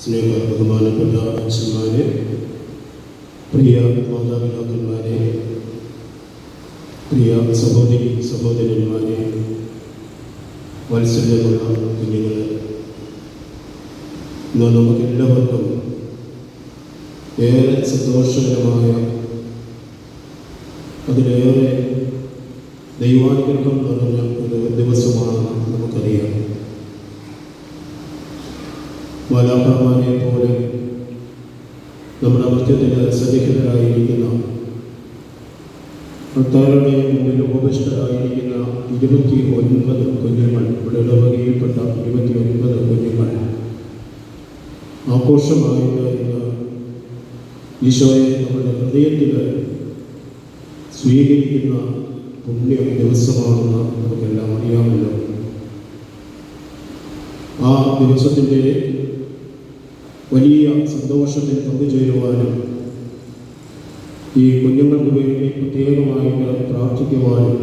സ്നേഹ ബഹുമാനപ്പെട്ട അച്ഛന്മാരെ പ്രിയ മാതാപിതാക്കന്മാരെ പ്രിയ സഹോദരി സഹോദരന്മാരെ വാത്സല്യമുള്ള കുഞ്ഞുങ്ങൾ ഇന്ന് നമുക്കെല്ലാവർക്കും ഏറെ സന്തോഷകരമായ അതിലേറെ ദൈവാനുഗ്രഹം നിറഞ്ഞ ഒരു ദിവസമാണെന്ന് നമുക്കറിയാം. മാലാഭമാനെ പോലെ നമ്മുടെ അമൃത്യത്തിന് സന്നിഹിതരായിരിക്കുന്ന ഭക്താരുടെ മുമ്പിൽ ഉപവിഷ്ടരായിരിക്കുന്ന ഇരുപത്തി ഒൻപത് കുഞ്ഞുങ്ങൾ ഇവിടെ ഇടവകയിൽപ്പെട്ട ഇരുപത്തി ഒൻപത് കുഞ്ഞുങ്ങൾ. ആഘോഷമായിട്ട് ഈശോയെ നമ്മുടെ ഹൃദയത്തിൽ സ്വീകരിക്കുന്ന പുണ്യ ദിവസമാണെന്ന് നമുക്കെല്ലാം അറിയാമല്ലോ. ആ ദിവസത്തിന്റെ വലിയ സന്തോഷത്തിൽ പങ്കുചേരുവാനും ഈ കുഞ്ഞുങ്ങൾക്ക് വേണ്ടി പ്രത്യേകമായിട്ട് പ്രാർത്ഥിക്കുവാനും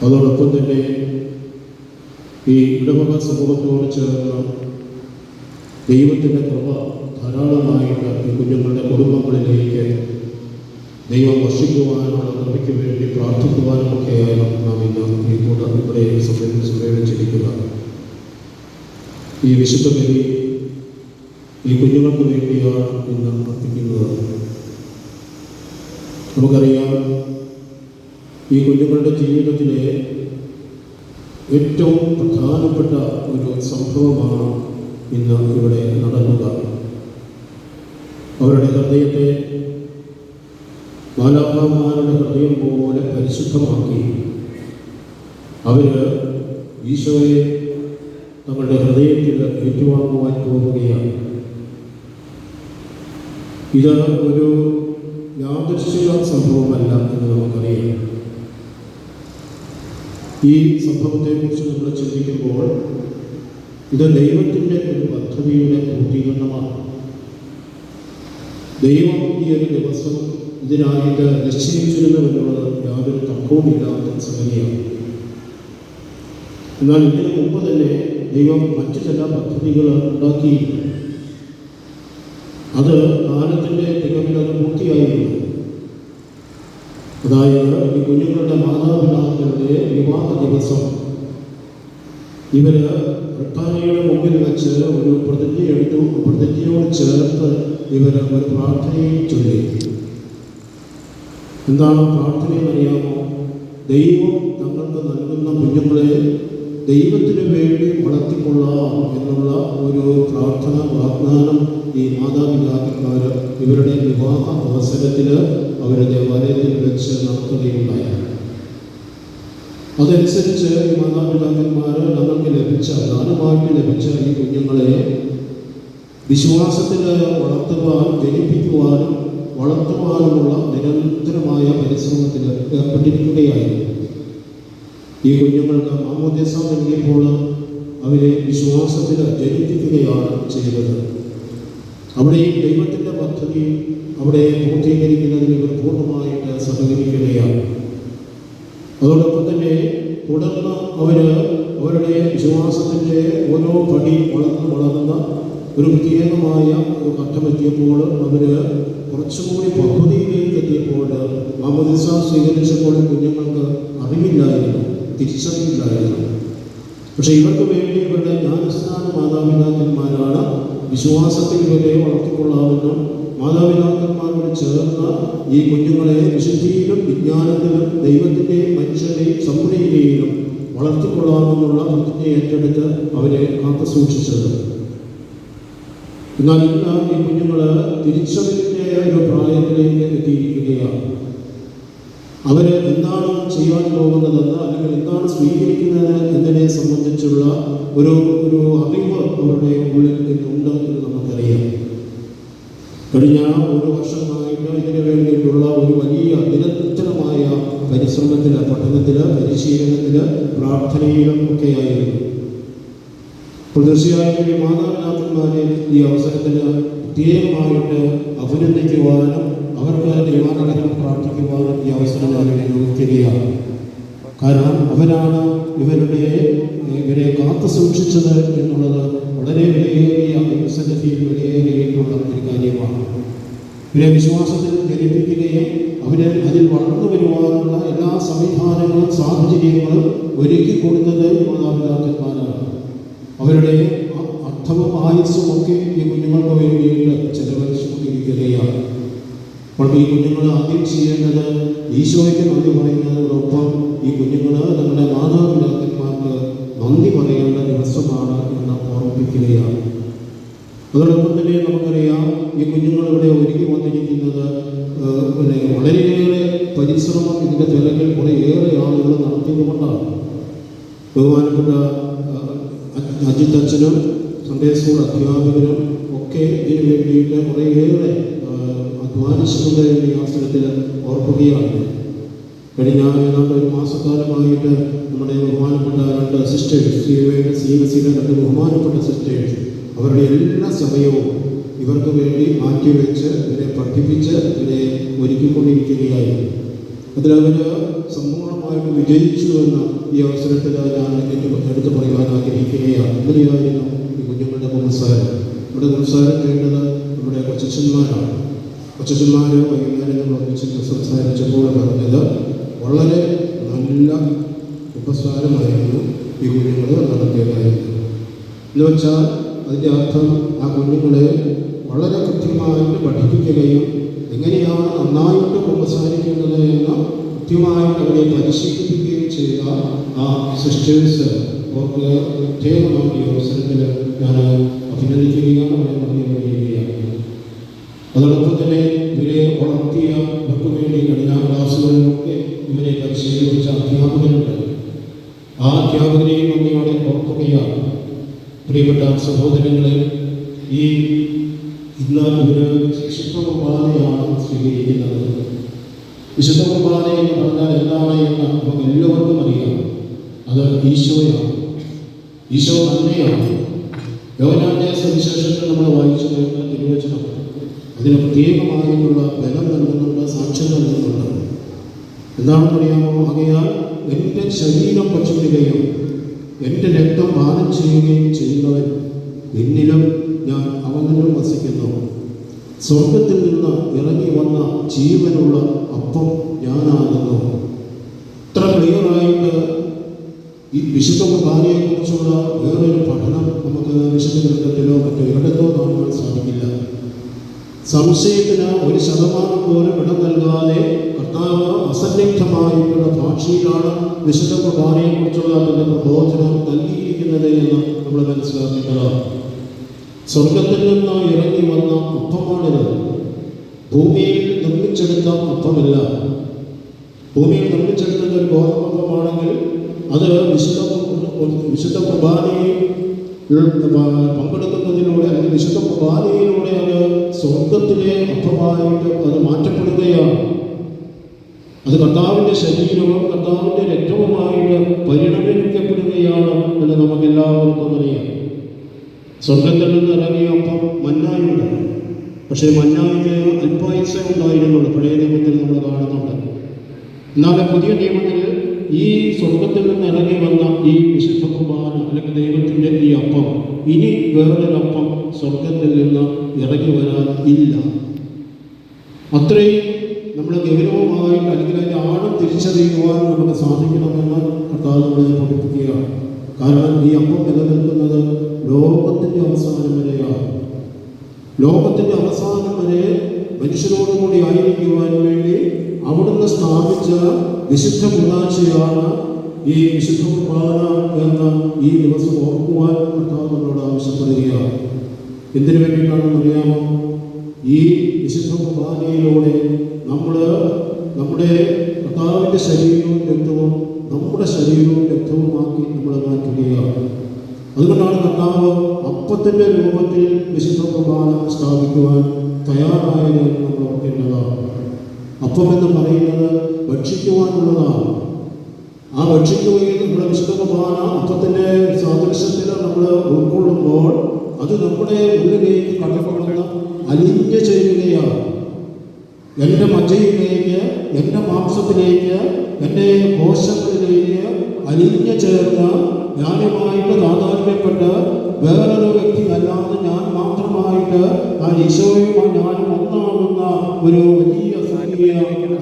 അതോടൊപ്പം തന്നെ ഈ ഇടവക സമൂഹത്തോട് ചേർന്ന് ദൈവത്തിന്റെ കൃപ ധാരാളമായിട്ട് ഈ കുഞ്ഞുങ്ങളുടെ കുടുംബങ്ങളിലേക്ക് ദൈവം വർഷിക്കുവാനുള്ള കൃപയ്ക്ക് വേണ്ടി പ്രാർത്ഥിക്കുവാനുമൊക്കെയാണ് നാം ഇന്ന് ഈ കൂടെ ഇവിടെ ഈ വിശുദ്ധ ബലി ഈ കുഞ്ഞുങ്ങൾക്ക് വേണ്ടിയാണ് ഇന്ന് അർപ്പിക്കുന്നത്. നമുക്കറിയാം ഈ കുഞ്ഞുങ്ങളുടെ ജീവിതത്തിലെ ഏറ്റവും പ്രധാനപ്പെട്ട ഒരു സംഭവമാണ് ഇന്ന് ഇവിടെ നടക്കുക. അവരുടെ ഹൃദയത്തെ മാലാഭമാരുടെ ഹൃദയം പോലെ പരിശുദ്ധമാക്കി അവർ ഈശോയെ തങ്ങളുടെ ഹൃദയത്തിൽ ഏറ്റുവാങ്ങുവാൻ പോവുകയാണ് ഇത് ഒരു യാദൃശ്ചിക സംഭവമല്ല എന്ന് നമുക്കറിയാം. ഈ സംഭവത്തെക്കുറിച്ച് നമ്മൾ ചിന്തിക്കുമ്പോൾ ഇത് ദൈവത്തിന്റെ ഒരു പദ്ധതിയുടെ പൂർത്തീകരണമാണ് ദൈവം ഈ ഒരു ദിവസം ഇതിനായിട്ട് നിശ്ചയിച്ചിരുന്നു എന്നുള്ളത് യാതൊരു തർക്കവുമില്ലാത്ത സംഗതിയാണ്. എന്നാൽ ഇതിനു മുമ്പ് തന്നെ ദൈവം മറ്റു ചില പദ്ധതികൾ ഉണ്ടാക്കി അത് കാലത്തിന്റെ തികവിൽ അത് പൂർത്തിയായിരുന്നു. അതായത് ഈ കുഞ്ഞുങ്ങളുടെ മാതാപിതാക്കളുടെ വിവാഹ ദിവസം. ഇവർ ബ്രിട്ടാനിയുടെ മുമ്പിൽ വെച്ച് ഒരു പ്രതിജ്ഞ എടുത്തു. പ്രതിജ്ഞയോട് ചേർത്ത് ഇവർ ഒരു പ്രാർത്ഥനയെ ചൊല്ലി. എന്താണ് പ്രാർത്ഥനയെന്ന് അറിയാമോ ദൈവം തങ്ങൾക്ക് നൽകുന്ന കുഞ്ഞുങ്ങളെ ദൈവത്തിന് വേണ്ടി വളർത്തിക്കൊള്ളാം എന്നുള്ള ഒരു പ്രാർത്ഥന വാഗ്ദാനം ഈ മാതാപിതാക്കന്മാർ ഇവരുടെ വിവാഹ അവസരത്തിൽ അവരുടെ ദേവാലയത്തിൽ വെച്ച് നടത്തുകയുണ്ടായി. അതനുസരിച്ച് ഈ മാതാപിതാക്കന്മാർ നമുക്ക് ലഭിച്ച ദാനമായിട്ട് ലഭിച്ച ഈ കുഞ്ഞുങ്ങളെ വിശ്വാസത്തിൽ വളർത്തുവാൻ ജനിപ്പിക്കുവാനും വളർത്തുവാനുമുള്ള നിരന്തരമായ പരിശ്രമത്തിൽ ഏർപ്പെട്ടിരിക്കുകയായിരുന്നു. ഈ കുഞ്ഞുങ്ങൾക്ക് മാമോദ്യസ നൽകിയപ്പോൾ അവരെ വിശ്വാസത്തിൽ ജനിപ്പിക്കുകയാണ് ചെയ്തത്. അവിടെയും ദൈവത്തിന്റെ പദ്ധതി അവിടെ പൂർത്തീകരിക്കുന്നതിൽ ഇവർ പൂർണമായിട്ട് സഹകരിക്കുകയാണ്. അതോടൊപ്പം തന്നെ തുടർന്ന് അവർ അവരുടെ വിശ്വാസത്തിന്റെ ഓരോ പടി വളർന്ന് വളർന്ന ഒരു പ്രത്യേകമായ ഒരു ഘട്ടമെത്തിയപ്പോൾ അവർ കുറച്ചുകൂടി പദ്ധതിയിലേക്ക് എത്തിയപ്പോൾ മാമോദിസ സ്വീകരിച്ചപ്പോൾ കുഞ്ഞുങ്ങൾക്ക് അറിവില്ലായിരുന്നു. തിരിച്ചറിവില്ലായിരുന്നു പക്ഷേ ഇവർക്ക് വേണ്ടി ഇവരുടെ ജ്ഞാനസ്ഥാന മാതാപിതാക്കന്മാരാണ് വിശ്വാസത്തിൽ ഇവരെ വളർത്തിക്കൊള്ളാവുന്ന മാതാപിതാക്കന്മാരോട് ചേർന്ന ഈ കുഞ്ഞുങ്ങളെ വിശുദ്ധിയിലും വിജ്ഞാനത്തിലും ദൈവത്തിന്റെയും മനുഷ്യന്റെയും സമ്പുരയിലെയും വളർത്തിക്കൊള്ളാമെന്നുള്ള പ്രതിജ്ഞ ഏറ്റെടുത്ത് അവരെ കാത്തു സൂക്ഷിച്ചത് എന്നാൽ ഇന്ന് ഈ കുഞ്ഞുങ്ങൾ തിരിച്ചറിവിന്റെ ഒരു പ്രായത്തിലേക്ക് എത്തിയിരിക്കുകയാണ്. അവർ എന്താണ് ചെയ്യാൻ പോകുന്നതെന്ന് അല്ലെങ്കിൽ എന്താണ് സ്വീകരിക്കുന്നത് എന്നതിനെ സംബന്ധിച്ചുള്ള ഒരു ഒരു അറിവ് അവരുടെ ഉള്ളിൽ നിന്നുണ്ട് എന്ന് നമുക്കറിയാം. കഴിഞ്ഞ ഒരു വർഷമായിട്ട് ഇതിനു വേണ്ടിയിട്ടുള്ള ഒരു വലിയ നിരന്തരമായ പരിശ്രമത്തിൽ പഠനത്തിൽ പരിശീലനത്തിൽ പ്രാർത്ഥനയിലും ഒക്കെയായിരുന്നു. അപ്പോൾ തീർച്ചയായും ഈ മാതാപിതാക്കന്മാരെ ഈ അവസരത്തിൽ പ്രത്യേകമായിട്ട് അഭിനന്ദിക്കുവാനും അവർക്ക് ദൈവാനുഗ്രഹം പ്രാർത്ഥിക്കുവാൻ ഈ അവസരം ഉപയോഗിക്കുകയാണ് കാരണം അവരാണ് ഇവരുടെ ഇവരെ കാത്തു സൂക്ഷിച്ചത് എന്നുള്ളത് വളരെ വിലയേറിയ ദൈവസന്നിധിയിൽ വിലയേറിയിട്ടുള്ള ഒരു കാര്യമാണ്. ഇവരെ വിശ്വാസത്തിൽ ധരിപ്പിക്കുകയും അവരെ അതിൽ വളർന്നു വരുവാനുള്ള എല്ലാ സംവിധാനങ്ങളും സാഹചര്യങ്ങളും ഒരുക്കി കൊടുത്തത് മാതാപിതാക്കന്മാരാണ്. അവരുടെ അർത്ഥവും ആയുസ്സും ഒക്കെ ഈ കുഞ്ഞുങ്ങൾക്ക് വേണ്ടിയിട്ട് അപ്പോൾ ഈ കുഞ്ഞുങ്ങൾ ആദ്യം ചെയ്യേണ്ടത് ഈശോയ്ക്ക് നന്ദി പറയുന്നതോടൊപ്പം ഈ കുഞ്ഞുങ്ങൾ തങ്ങളുടെ മാതാപിതാക്കന്മാർക്ക് നന്ദി പറയേണ്ട ദിവസമാണ് എന്ന് ഓർമ്മിപ്പിക്കുകയാണ്. അതോടൊപ്പം തന്നെ നമുക്കറിയാം ഈ കുഞ്ഞുങ്ങൾ ഇവിടെ ഒരുക്കി വന്നിരിക്കുന്നത് പിന്നെ വളരെയേറെ പരിശ്രമം ഇതിന്റെ പിറകിൽ കുറേയേറെ ആളുകൾ നടത്തിയതുകൊണ്ടാണ്. ബഹുമാനപ്പെട്ട അജിത് അച്ഛനും സൺഡേ സ്കൂൾ അധ്യാപകരും ഒക്കെ ഇതിനു വേണ്ടിയിട്ട് കുറേയേറെ അധ്വാനിച്ചിട്ടുണ്ട് എന്ന് ഈ അവസരത്തിൽ ഓർക്കുകയാണ്. കഴിഞ്ഞ ഏതാണ്ട് ഒരു മാസക്കാലമായിട്ട് നമ്മുടെ ബഹുമാനപ്പെട്ട രണ്ട് സിസ്റ്റേഴ്സ് സി എയുടെ സി എസ് സിയിലെ രണ്ട് ബഹുമാനപ്പെട്ട സിസ്റ്റേഴ്സ് അവരുടെ എല്ലാ സമയവും ഇവർക്ക് വേണ്ടി മാറ്റിവെച്ച് ഇവരെ പഠിപ്പിച്ച് ഇവരെ ഒരുക്കിക്കൊണ്ടിരിക്കുകയായിരുന്നു. അതിലവർ സമ്പൂർണമായിട്ട് വിജയിച്ചു എന്ന ഈ അവസരത്തിൽ ഞാൻ എടുത്തു പറയുവാൻ ആഗ്രഹിക്കുകയാണ്. അങ്ങനെയായിരുന്നു ഈ കുഞ്ഞുങ്ങളുടെ കുമ്പസാരം നമ്മുടെ കുമ്പസാരം ചെയ്യേണ്ടത് നമ്മുടെ കൊച്ചന്മാരാണ് കൊച്ചന്മാർ വൈകുന്നേരം നമ്മൾ ഒന്നിച്ച് സംസാരിച്ചപ്പോൾ പറഞ്ഞത് വളരെ നല്ല ഉപസാരമായിരുന്നു ഈ കുഞ്ഞുങ്ങൾ നടത്തിയതായിരുന്നു. എന്ന് വെച്ചാൽ അതിന്റെ അർത്ഥം ആ കുഞ്ഞുങ്ങളെ വളരെ കൃത്യമായിട്ട് പഠിപ്പിക്കുകയും എങ്ങനെയാണ് നന്നായിട്ട് ഉപസാരിക്കേണ്ടത് എന്ന് കൃത്യമായിട്ട് അവരെ പരിശീലിപ്പിക്കുകയും ചെയ്ത ആ സിസ്റ്റേഴ്സ് അവർക്ക് പ്രത്യേകമായി അവസരത്തിൽ ഞാൻ അഭിനന്ദിക്കുകയാണ്. അതോടൊപ്പം തന്നെ ഇവരെ വളർത്തിയ ഇവർക്ക് വേണ്ടി ക്ലാസ്സുകളിലൊക്കെ ഇവരെ പരിശീലിപ്പിച്ച അധ്യാപകരുണ്ട്. ആ അധ്യാപകരെയും നന്ദിയോടെ പ്രിയപ്പെട്ട സഹോദരങ്ങളെ ഈ ഇന്ന് ഇവർ വിശുദ്ധ സ്വീകരിക്കുന്നത്. വിശുദ്ധ എന്ന് പറഞ്ഞാൽ എന്താണ് എന്ന് നമുക്ക് എല്ലാവർക്കും അറിയാം. അത് ഈശോയാണ്. ഈശോ നന്ദിയാണ് യോനാന്റെ സവിശേഷങ്ങൾ നമ്മൾ വായിച്ചു കഴിഞ്ഞാൽ തിരുവചനം അതിന് പ്രത്യേകമായിട്ടുള്ള ബലം നൽകുന്നുണ്ട് സാക്ഷ്യം നൽകുന്നുണ്ട്. എന്താണെന്ന് അറിയാമോ ആകയാൽ എന്റെ ശരീരം ഭക്ഷിക്കുകയും എന്റെ രക്തം പാനം ചെയ്യുകയും ചെയ്യുന്നവൻ എന്നിലും ഞാൻ അവനിലും വസിക്കുന്നു. സ്വർഗത്തിൽ നിന്ന് ഇറങ്ങി വന്ന ജീവനുള്ള അപ്പം ഞാനാകുന്നു. ഇത്ര ക്ലിയറായിട്ട് ഈ വിശുദ്ധ കുർബാനയെക്കുറിച്ചുള്ള വേറൊരു പഠനം നമുക്ക് വിശുദ്ധ സംശയത്തിന് ഒരു ശതമാനം പോലും ഇടം നൽകാതെ കർത്താവ് അസന്നിഗ്ധമായിട്ടുള്ള ഭാഷയിലാണ് വിശുദ്ധ കുർബാനയെക്കുറിച്ചുള്ള അതിന്റെ പ്രബോധനം നൽകിയിരിക്കുന്നത് എന്ന് നമ്മൾ മനസ്സിലാക്കേണ്ടതാണ്. സ്വർഗത്തിൽ നിന്ന് ഇറങ്ങി വന്ന അപ്പമാണിത് ഭൂമിയിൽ നിർമ്മിച്ചെടുത്ത അപ്പമല്ല ഭൂമിയിൽ നിർമ്മിച്ചെടുത്തത് ഒരു ഗോതമ്പമാണെങ്കിൽ അത് വിശുദ്ധ വിശുദ്ധ കുർബാനയിൽ പങ്കെടുക്കുന്നതിലൂടെ അല്ലെങ്കിൽ വിശുദ്ധ കുർബാനയിലൂടെ അത് സ്വർഗത്തിലെ അപ്പമായിട്ട് അത് മാറ്റപ്പെടുകയാണ്. അത് കർത്താവിന്റെ ശരീരവും കർത്താവിന്റെ രക്തവുമായിട്ട് പരിണമിക്കപ്പെടുകയാണ് എന്ന് നമുക്ക് എല്ലാവർക്കും അറിയാം സ്വർഗത്തിൽ നിന്ന് ഇറങ്ങിയ അപ്പം പക്ഷേ മന്നായിക്ക് അല്പായുസ ഉണ്ടായിരുന്നുള്ളൂ. പഴയ നിയമത്തിൽ നമ്മൾ കാണുന്നുണ്ട്. എന്നാൽ പുതിയ നിയമത്തിൽ ഈ സ്വർഗത്തിൽ നിന്ന് ഇറങ്ങി വന്ന ഈ വിശുദ്ധ കുർബാന അല്ലെങ്കിൽ ദൈവത്തിന്റെ ഈ അപ്പം ഇനി വേറൊരപ്പം സ്വർഗത്തിൽ നിന്ന് ഇറങ്ങി വരാൻ ഇല്ല. അത്രയും നമ്മൾ ഗൗരവമായി അല്ലെങ്കിൽ അതിന്റെ ആഴം തിരിച്ചറിയുവാൻ നമുക്ക് സാധിക്കണമെന്ന് കർത്താവ് പഠിപ്പിക്കുകയാണ്. കാരണം ഈ അപ്പം നിലനിൽക്കുന്നത് ലോകത്തിന്റെ അവസാനം വരെയാണ്. ലോകത്തിന്റെ അവസാനം വരെ മനുഷ്യരോടുകൂടി ആയിരിക്കുവാൻ വേണ്ടി അവിടുന്ന് സ്ഥാപിച്ച വിശുദ്ധ കുർബാശയാണ് ഈ വിശുദ്ധ കുർബാന എന്ന ഈ ദിവസം ഓർക്കുവാൻ കർത്താവ് നമ്മളോട് ആവശ്യപ്പെടുകയാണ്. എന്തിനു വേണ്ടിയിട്ടാണെന്ന് അറിയാമോ? ഈ വിശുദ്ധ കുർബാനയിലൂടെ നമ്മൾ നമ്മുടെ കർത്താവിന്റെ ശരീരവും രക്തവും നമ്മുടെ ശരീരവും രക്തവുമാക്കി നമ്മൾ മാറ്റുകയാണ്. അതുകൊണ്ടാണ് കർത്താവ് അപ്പത്തിന്റെ രൂപത്തിൽ വിശുദ്ധ കുർബാന സ്ഥാപിക്കുവാൻ തയ്യാറായത് നമ്മൾ ഓർക്കേണ്ടതാണ്. അപ്പം എന്ന് പറയുന്നത് ഭക്ഷിക്കുവാനുള്ളതാണ്. ആ ഭക്ഷിക്കുകയും നമ്മുടെ വിശുദ്ധ കുർബാന അപ്പത്തിന്റെ സാദൃശ്യത്തിൽ നമ്മൾ ഉൾക്കൊള്ളുമ്പോൾ അത് നമ്മുടെ ഉള്ളിലേക്ക് കടക്കൊള്ളുന്ന അലിഞ്ഞ് ചെയ്യുകയാണ് എന്റെ മജ്ജയിലേക്ക് എന്റെ മാംസത്തിലേക്ക് എന്റെ കോശങ്ങളിലേക്ക് അലിഞ്ഞ ചേർന്ന് ഞാനുമായിട്ട് താതാത്മ്യപ്പെട്ട് വേറൊരു വ്യക്തി അല്ലാതെ ഞാൻ മാത്രമായിട്ട് ആ ഈശോയുമായി ഞാനും ഒന്നാകുന്ന ഒരു വലിയ സംഖ്യ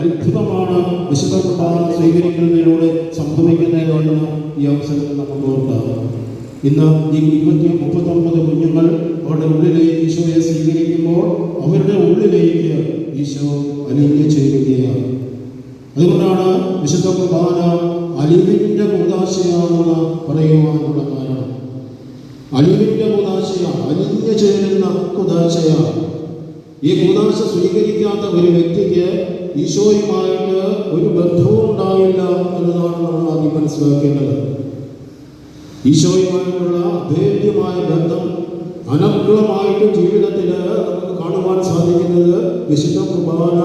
അത്ഭുതമാണ് വിശുദ്ധ പ്രഭാവം സ്വീകരിക്കുന്നതിലൂടെ സംഭവിക്കുന്നതെന്ന് ഈ അവസരത്തിൽ നമുക്ക് ഓർക്കാം ഇന്ന് ഈ ഇരുപത്തി മുപ്പത്തൊമ്പത് കുഞ്ഞുങ്ങൾ അവരുടെ ഉള്ളിലേക്ക് ഈശോയെ സ്വീകരിക്കുമ്പോൾ അവരുടെ ഉള്ളിലേക്ക് ഈശോ അലിഞ്ഞു ചേരുകയാണ്. അതുകൊണ്ടാണ് വിശുദ്ധ കുർബാന അലിവിന്റെ കൂതാശയാണെന്ന് പറയുവാനുള്ള കാരണം. അലിവിന്റെ കൂതാശയാണ് അലിഞ്ഞു ചേരുന്ന കുതാശയ ഈ കൂതാശ സ്വീകരിക്കാത്ത ഒരു വ്യക്തിക്ക് ഈശോയുമായിട്ട് ഒരു ബന്ധവും ഉണ്ടാവില്ല എന്നതാണ് നമ്മൾ ആദ്യം മനസ്സിലാക്കേണ്ടത്. ഈശോയുമായിട്ടുള്ള അഭേദ്യമായ ബന്ധം അനർഗളമായിട്ട് ജീവിതത്തിൽ നമുക്ക് കാണുവാൻ സാധിക്കുന്നത് വിശുദ്ധ കുർബാന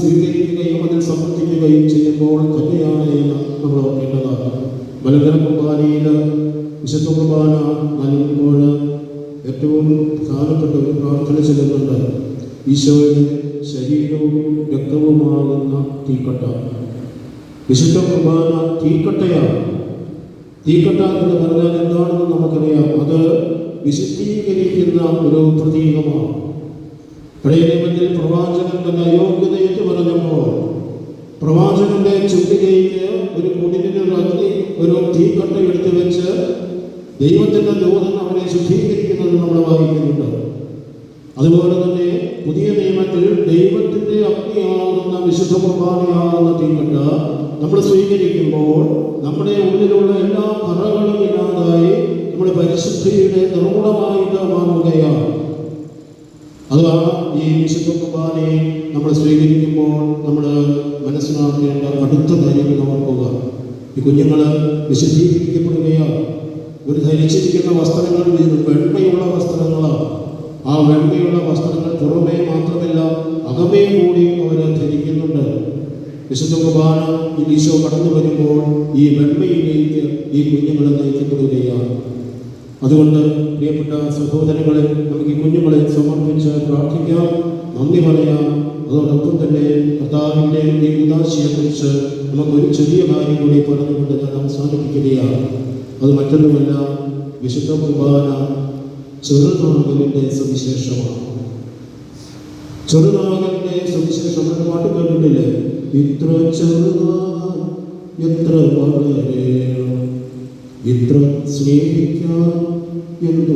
സ്വീകരിക്കുകയും അതിൽ സംബന്ധിക്കുകയും ചെയ്യുമ്പോൾ തന്നെയാണ് എന്ന് നമ്മൾ ഓർക്കേണ്ടതാണ്. മലങ്കര കുർബാനയിൽ വിശുദ്ധ കുർബാന നൽകുമ്പോൾ ഏറ്റവും പ്രധാനപ്പെട്ട ഒരു പ്രാർത്ഥന ചെല്ലുന്നുണ്ട്. ഈശോയുടെ ശരീരവും രക്തവുമാകുന്ന തീക്കട്ട. വിശുദ്ധ കുർബാന തീക്കട്ടയാണ്. തീക്കട്ട എന്ന് പറഞ്ഞാൽ എന്താണെന്ന് നമുക്കറിയാം. അത് വിശുദ്ധീകരിക്കുന്ന ഒരു പ്രതീകമാണ്. പഴയ പ്രവാചകൻ അയോഗ്യതയെന്ന് പറഞ്ഞപ്പോൾ പ്രവാചകന്റെ ചുറ്റിലേക്ക് ഒരു കുടിലിന് ഒരു അഗ്നി ഒരു തീക്കട്ട എടുത്തു വെച്ച് ദൈവത്തിന്റെ ദൂതൻ അവനെ ശുദ്ധീകരിക്കുന്നത് നമ്മൾ വായിക്കുന്നുണ്ട്. അതുപോലെ തന്നെ പുതിയ നിയമത്തിൽ ദൈവത്തിന്റെ അഗ്നിയാകുന്ന വിശുദ്ധ കുർബാനയാകുന്ന തീക്കട്ട നമ്മൾ സ്വീകരിക്കുമ്പോൾ നമ്മുടെ ഉള്ളിലുള്ള എല്ലാ കറകളും ഇല്ലാതായി നമ്മുടെ പരിശുദ്ധിയുടെ നിർഗുണമായിട്ട് മാറുകയാണ്. അതാണ് ഈ വിശുദ്ധ കുർബാനയെ നമ്മൾ സ്വീകരിക്കുമ്പോൾ നമ്മൾ മനസ്സിലാക്കേണ്ട അടുത്ത കാര്യങ്ങൾ ഓർക്കുക. ഈ കുഞ്ഞുങ്ങൾ വിശുദ്ധീകരിക്കപ്പെടുകയാണ്. ഒരു ധരിച്ചിരിക്കുന്ന വസ്ത്രങ്ങൾ വെണ്മയുള്ള വസ്ത്രങ്ങളാണ്. ആ വെണ്മയുള്ള വസ്ത്രങ്ങൾ പുറമേ മാത്രമല്ല അകമേ കൂടി അവർ ധരിക്കുന്നുണ്ട്. വിശുദ്ധ കുർബാന ഈശോ കടന്നു വരുമ്പോൾ ഈ വെണ്മയിലേക്ക് ഈ കുഞ്ഞുങ്ങളെ നയിക്കപ്പെടുകയാണ്. അതുകൊണ്ട് പ്രിയപ്പെട്ട സഹോദരങ്ങളെ നമുക്ക് ഈ കുഞ്ഞുങ്ങളെ സമർപ്പിച്ച് പ്രാർത്ഥിക്കാം. നന്ദി പറയാം. അതോടൊപ്പം തന്നെ കർത്താവിന്റെ ഈ ഉദാശയെക്കുറിച്ച് നമുക്കൊരു ചെറിയ കാര്യം കൂടി പറഞ്ഞുകൊണ്ട് ഞാൻ അവസാനിപ്പിക്കുകയാണ്. അത് മറ്റൊന്നുമല്ല വിശുദ്ധ കുർബാന ചെറുനാഗലിന്റെ സുവിശേഷമാണ്. ചെറുനാഗലിന്റെ സുവിശേഷം നമ്മൾ പാട്ട് കേട്ടിട്ടില്ലേ? ഇത്ര ചെറുനാഗം എത്ര വളരേണം ഇത്ര സ്നേഹിക്കാൻ എന്തു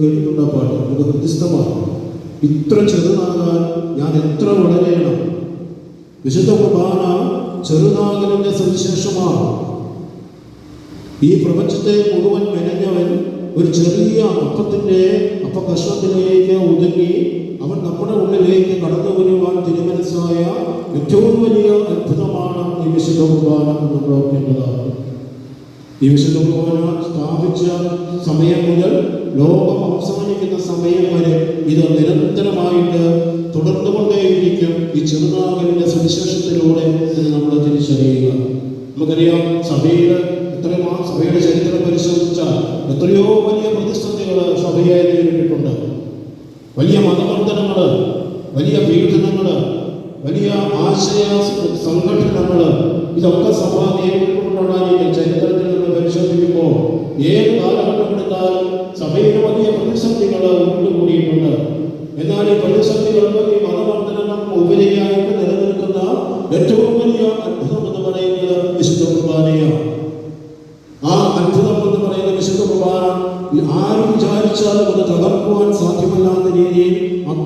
കേട്ടിട്ടുണ്ട് ആ പാട്ട്? നമുക്ക് വ്യത്യസ്തമാണ്. ഇത്ര ചെറുതാകാൻ ഞാൻ എത്ര വളരെയണം? വിശുദ്ധ കുർബാന ചെറുനാഗലിന്റെ സവിശേഷമാണ്. ഈ പ്രപഞ്ചത്തെ മുഴുവൻ മെനഞ്ഞവൻ ഒരു ചെറിയ അപ്പത്തിന്റെ അപ്പകഷ്ണത്തിലേക്ക് ഒതുങ്ങി അവൻ നമ്മുടെ ഉള്ളിലേക്ക് കടന്നു വരുവാൻ തിരുമനസ്സായ ഏറ്റവും വലിയ അത്ഭുതമാണ് ഈ വിശുദ്ധ കുർബാന എന്ന് പ്രവർത്തിക്കുന്നതാണ് ഈ വിശുദ്ധ കുർബാന സ്ഥാപിച്ച സമയം മുതൽ ലോകം അവസാനിക്കുന്ന സമയം വരെ ഇത് നിരന്തരമായിട്ട് തുടർന്നുകൊണ്ടേയിരിക്കും ഈ ചെറുനാഗലിന്റെ സുവിശേഷത്തിലൂടെ ഇത് നമ്മൾ തിരിച്ചറിയുക. നമുക്കറിയാം സഭയിൽ എത്രയോ സഭയുടെ ചരിത്രം പരിശോധിച്ചാൽ എത്രയോ വലിയ പ്രതിസന്ധികൾ സഭയെ നേരിട്ടിട്ടുണ്ട്. വലിയ മതവർദ്ധനങ്ങൾ വലിയ പീഡനങ്ങൾ വലിയ ആശയ സംഘടനകൾ ഇതൊക്കെ സഭ നേരിട്ടുകൊണ്ടുണ്ടായിരിക്കും ചരിത്രത്തിൽ നമ്മൾ പരിശോധിക്കുമ്പോൾ ഏത് കാലഘട്ടം എടുത്താലും സഭയിൽ വലിയ പ്രതിസന്ധികൾ കൂടിയിട്ടുണ്ട് എന്നാൽ ഈ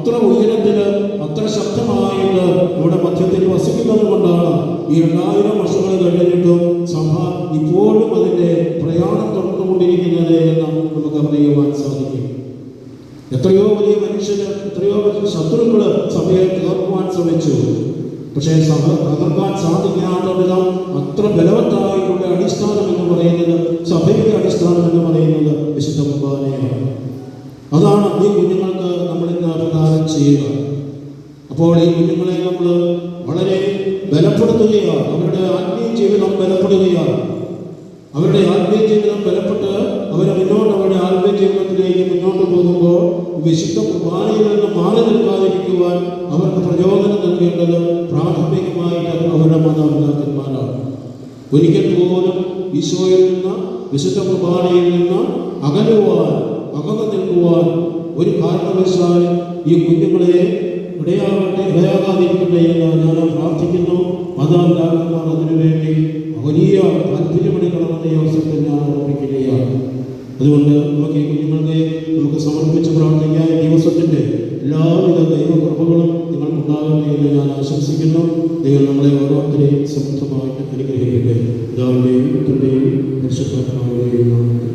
അത്ര ഉയരത്തിൽ അത്ര ശക്തമായിട്ട് ഇവിടെ മധ്യത്തിൽ വസിക്കുന്നത് കൊണ്ടാണ് ഈ രണ്ടായിരം വർഷങ്ങൾ കഴിഞ്ഞിട്ടും സഭ ഇപ്പോഴും അതിന്റെ പ്രയാണം തുടർന്നുകൊണ്ടിരിക്കുന്നത് എന്ന് നമുക്ക് അറിയുവാൻ സാധിക്കും. എത്രയോ വലിയ മനുഷ്യർ എത്രയോ വലിയ ശത്രുക്കൾ സഭയെ തകർക്കുവാൻ ശ്രമിച്ചു. പക്ഷേ സഭ തകർക്കാൻ സാധിക്കാത്ത വിധം അത്ര ബലവത്തായിട്ടുള്ള ചെയ്യുക. അപ്പോൾ ഈ കുഞ്ഞുങ്ങളെ നമ്മൾ വളരെ ബലപ്പെടുത്തുകയാണ്. അവരുടെ ആത്മീയ ജീവിതം ബലപ്പെടുകയാണ്. അവരുടെ ആത്മീയ ജീവിതം ബലപ്പെട്ട് അവരെ മുന്നോട്ട് അവരുടെ ആത്മീയ ജീവിതത്തിലേക്ക് മുന്നോട്ട് പോകുമ്പോൾ വിശുദ്ധ കുർബാനയിൽ നിന്ന് മാറി നിൽക്കാതിരിക്കുവാൻ അവർക്ക് പ്രചോദനം നൽകേണ്ടത് പ്രാഥമികമായിട്ട് അവരുടെ മാതാപിതാക്കന്മാരാണ്. ഒരിക്കൽ പോലും ഈശോയിൽ നിന്ന് വിശുദ്ധ കുർബാനയിൽ നിന്ന് അകലുവാൻ അകന്നു നിൽക്കുവാൻ ഒരു കാരണവശാലും ഈ കുഞ്ഞുങ്ങളെ ഇടയാകട്ടെ ഇടയാകാതിരിക്കട്ടെ എന്ന് ഞാൻ പ്രാർത്ഥിക്കുന്നു. മാതാപിതാക്കന്മാർ അതിനുവേണ്ടി വലിയ താല്പര്യമെടുക്കണമെന്ന് ഈ അവസരത്തിൽ ഞാൻ ഓർമ്മിക്കുകയാണ് അതുകൊണ്ട് നമുക്ക് ഈ കുഞ്ഞുങ്ങളെ നമുക്ക് സമർപ്പിച്ച് പ്രാർത്ഥിക്കാൻ ദിവസത്തിന്റെ എല്ലാവിധ ദൈവകൃപകളും നിങ്ങൾക്കുണ്ടാകട്ടെ എന്ന് ഞാൻ ആശംസിക്കുന്നു. ദൈവം നമ്മളെ ഓരോരുത്തരെയും സമൃദ്ധമായിട്ട് അനുഗ്രഹിക്കട്ടെ. പിതാവിന്റെയും പുത്രന്റെയും പരിശുദ്ധാത്മാവിന്റെയും.